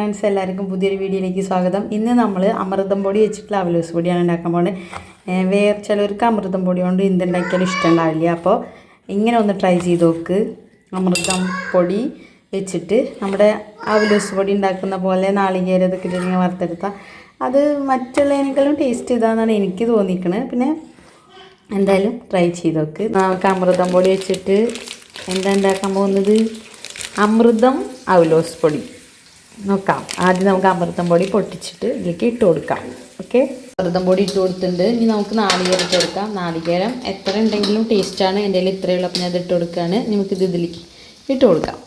Friends എല്ലാവർക്കും പുതിയൊരു വീഡിയോയിലേക്ക് സ്വാഗതം. ഇന്ന് നമ്മൾ അമൃതം പൊടി വെച്ചിട്ടുള്ള അവലോസ് പൊടിയാണ് ഉണ്ടാക്കാൻ പോകുന്നത് വേറെ ചിലവർക്ക് അമൃതം പൊടി കൊണ്ട് എന്തുണ്ടാക്കിയാലും ഇഷ്ടമുണ്ടാവില്ല. അപ്പോൾ ഇങ്ങനെ ഒന്ന് ട്രൈ ചെയ്ത് നോക്ക്. അമൃതം പൊടി വെച്ചിട്ട് നമ്മുടെ അവലോസ് പൊടി ഉണ്ടാക്കുന്ന പോലെ നാളികേരം ഇതൊക്കെ ഇട്ടിങ്ങനെ വറുത്തെടുത്താൽ അത് മറ്റുള്ളതിനേക്കാളും ടേസ്റ്റ് ഇതാണെന്നാണ് എനിക്ക് തോന്നിക്കണത് പിന്നെ എന്തായാലും ട്രൈ ചെയ്ത് നോക്ക്. നമുക്ക് അമൃതം പൊടി വെച്ചിട്ട് എന്താ ഉണ്ടാക്കാൻ പോകുന്നത്? അമൃതം അവലോസ് പൊടി. നോക്കാം. ആദ്യം നമുക്ക് അമൃതം പൊടി പൊട്ടിച്ചിട്ട് ഇതിലേക്ക് ഇട്ട് കൊടുക്കാം. ഓക്കെ അമൃതം പൊടി ഇട്ട് കൊടുത്തിട്ടുണ്ട്. ഇനി നമുക്ക് നാളികേരം ഇട്ട് കൊടുക്കാം. നാളികേരം എത്ര ഉണ്ടെങ്കിലും ടേസ്റ്റാണ് എന്റെ കയ്യിൽ ഇത്രയുള്ള അപ്പം ഞാൻ ഇട്ട് കൊടുക്കുകയാണ്. നമുക്കിത് ഇതിലേക്ക് ഇട്ട് കൊടുക്കാം.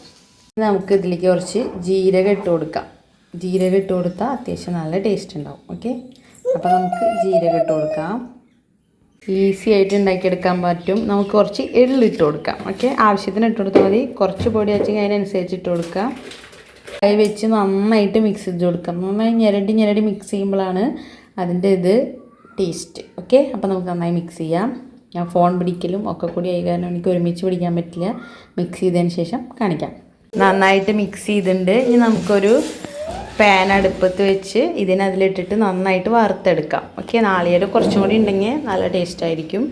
നമുക്ക് ഇതിലേക്ക് കുറച്ച് ജീരകം ഇട്ട് കൊടുക്കാം. ജീരകം ഇട്ട് കൊടുത്താൽ അത്യാവശ്യം നല്ല ടേസ്റ്റ് ഉണ്ടാവും. ഓക്കെ അപ്പോൾ നമുക്ക് ജീരകം ഇട്ട് കൊടുക്കാം. ഈസി ആയിട്ട് ഉണ്ടാക്കിയെടുക്കാൻ പറ്റും. നമുക്ക് കുറച്ച് എള്ളിട്ട് കൊടുക്കാം. ഓക്കെ ആവശ്യത്തിന് ഇട്ട് കൊടുത്താൽ മതി. കുറച്ച് പൊടി വെച്ചെങ്കിൽ അതിനനുസരിച്ച് ഇട്ട് കൊടുക്കാം. കൈ വെച്ച് നന്നായിട്ട് മിക്സ് ചെയ്ത് കൊടുക്കാം. നന്നായി ഞെരടി ഞെരടി മിക്സ് ചെയ്യുമ്പോഴാണ് അതിന്റെ ഇത് ടേസ്റ്റ് ഓക്കെ അപ്പോൾ നമുക്ക് നന്നായി മിക്സ് ചെയ്യാം. ഞാൻ ഫോൺ പിടിക്കലും ഒക്കെ കൂടി ആയി കാരണം എനിക്ക് ഒരുമിച്ച് പിടിക്കാൻ പറ്റില്ല. മിക്സ് ചെയ്തതിന് ശേഷം കാണിക്കാം. നന്നായിട്ട് മിക്സ് ചെയ്തിട്ടുണ്ട്. ഇനി നമുക്കൊരു പാൻ അടുപ്പത്ത് വെച്ച് ഇതിനതിലിട്ടിട്ട് നന്നായിട്ട് വറുത്തെടുക്കാം. ഓക്കെ നാളികേരം കുറച്ചും കൂടി ഉണ്ടെങ്കിൽ നല്ല ടേസ്റ്റ് ആയിരിക്കും.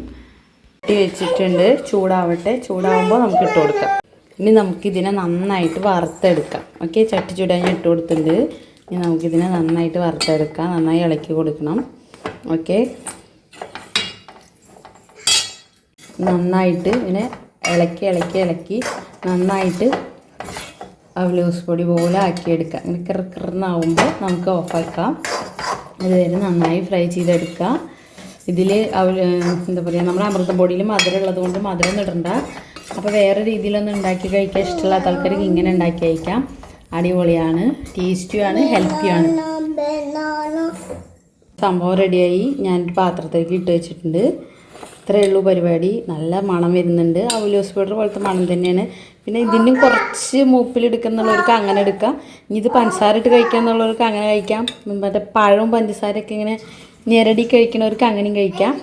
വെച്ചിട്ടുണ്ട്. ചൂടാവട്ടെ. ചൂടാവുമ്പോൾ നമുക്ക് ഇട്ട് കൊടുക്കാം. ഇനി നമുക്കിതിനെ നന്നായിട്ട് വറുത്തെടുക്കാം. ഓക്കെ ചട്ടി ചൂടാൻ ഇട്ട് കൊടുത്തിട്ടുണ്ട്. ഇനി നമുക്കിതിനെ നന്നായിട്ട് വറുത്തെടുക്കാം. നന്നായി ഇളക്കി കൊടുക്കണം. ഓക്കെ നന്നായിട്ട് ഇങ്ങനെ ഇളക്കി ഇളക്കി ഇളക്കി നന്നായിട്ട് അവലൂസ് പൊടി പോലെ ആക്കിയെടുക്കാം. ഇങ്ങനെ കിറക്കിറന്നാവുമ്പോൾ നമുക്ക് ഓഫാക്കാം. അതുവരെ നന്നായി ഫ്രൈ ചെയ്തെടുക്കുക ഇതിൽ അവ എന്താ പറയുക നമ്മുടെ അമൃതം പൊടിയിൽ മധുരം ഉള്ളത് കൊണ്ട് മധുരം ഇടണ്ട. അപ്പോൾ വേറെ രീതിയിലൊന്നും ഉണ്ടാക്കി കഴിക്കാൻ ഇഷ്ടമില്ലാത്ത ആൾക്കാർക്ക് ഇങ്ങനെ ഉണ്ടാക്കി കഴിക്കാം. അടിപൊളിയാണ്. ടേസ്റ്റിയാണ് ഹെൽത്തിയാണ് സംഭവം റെഡിയായി. ഞാൻ പാത്രത്തിലേക്ക് ഇട്ട് വെച്ചിട്ടുണ്ട്. ഇത്രയേ ഉള്ളൂ പരിപാടി. നല്ല മണം വരുന്നുണ്ട്. അവലോസ് പൗഡർ പോലത്തെ മണം തന്നെയാണ്. പിന്നെ ഇതിനും കുറച്ച് മൂപ്പിലെടുക്കുന്നുള്ളവർക്ക് അങ്ങനെ എടുക്കാം. ഇനി ഇത് പഞ്ചസാര ഇട്ട് കഴിക്കാന്നുള്ളവർക്ക് അങ്ങനെ കഴിക്കാം. മറ്റേ പഴവും പഞ്ചസാരയൊക്കെ ഇങ്ങനെ ഞെരടി കഴിക്കുന്നവർക്ക് അങ്ങനെയും കഴിക്കാം.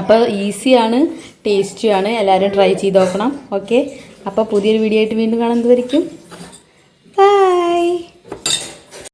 അപ്പോൾ ഈസിയാണ് ടേസ്റ്റിയാണ് എല്ലാവരും ട്രൈ ചെയ്ത് നോക്കണം. ഓക്കെ അപ്പോൾ പുതിയൊരു വീഡിയോ ആയിട്ട് വീണ്ടും കാണുന്നതായിരിക്കും ബൈ